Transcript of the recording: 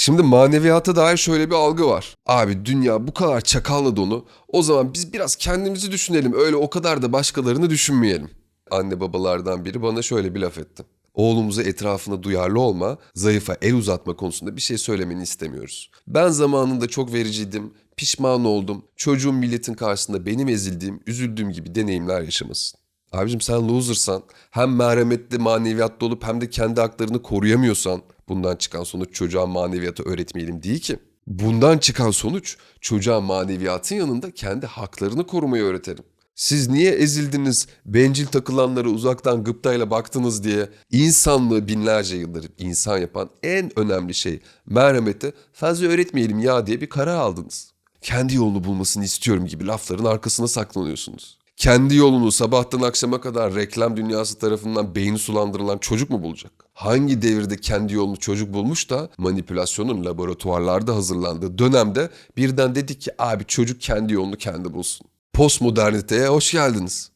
Şimdi maneviyata dair şöyle bir algı var. Abi dünya bu kadar çakalla dolu. O zaman biz biraz kendimizi düşünelim. Öyle o kadar da başkalarını düşünmeyelim. Anne babalardan biri bana şöyle bir laf etti. Oğlumuza etrafında duyarlı olma, zayıfa el uzatma konusunda bir şey söylemeni istemiyoruz. Ben zamanında çok vericiydim, pişman oldum. Çocuğum milletin karşısında benim ezildiğim, üzüldüğüm gibi deneyimler yaşamasın. Abicim sen losersan, hem merhametli maneviyatlı olup hem de kendi haklarını koruyamıyorsan bundan çıkan sonuç çocuğa maneviyatı öğretmeyelim değil ki. Bundan çıkan sonuç çocuğa maneviyatın yanında kendi haklarını korumayı öğretelim. Siz niye ezildiniz, bencil takılanlara uzaktan gıptayla baktınız diye insanlığı binlerce yıldır insan yapan en önemli şey merhameti fazla öğretmeyelim ya diye bir karar aldınız. Kendi yolunu bulmasını istiyorum gibi lafların arkasına saklanıyorsunuz. Kendi yolunu sabahtan akşama kadar reklam dünyası tarafından beyni sulandırılan çocuk mu bulacak? Hangi devirde kendi yolunu çocuk bulmuş da manipülasyonun laboratuvarlarda hazırlandığı dönemde birden dedik ki abi çocuk kendi yolunu kendi bulsun. Postmoderniteye hoş geldiniz.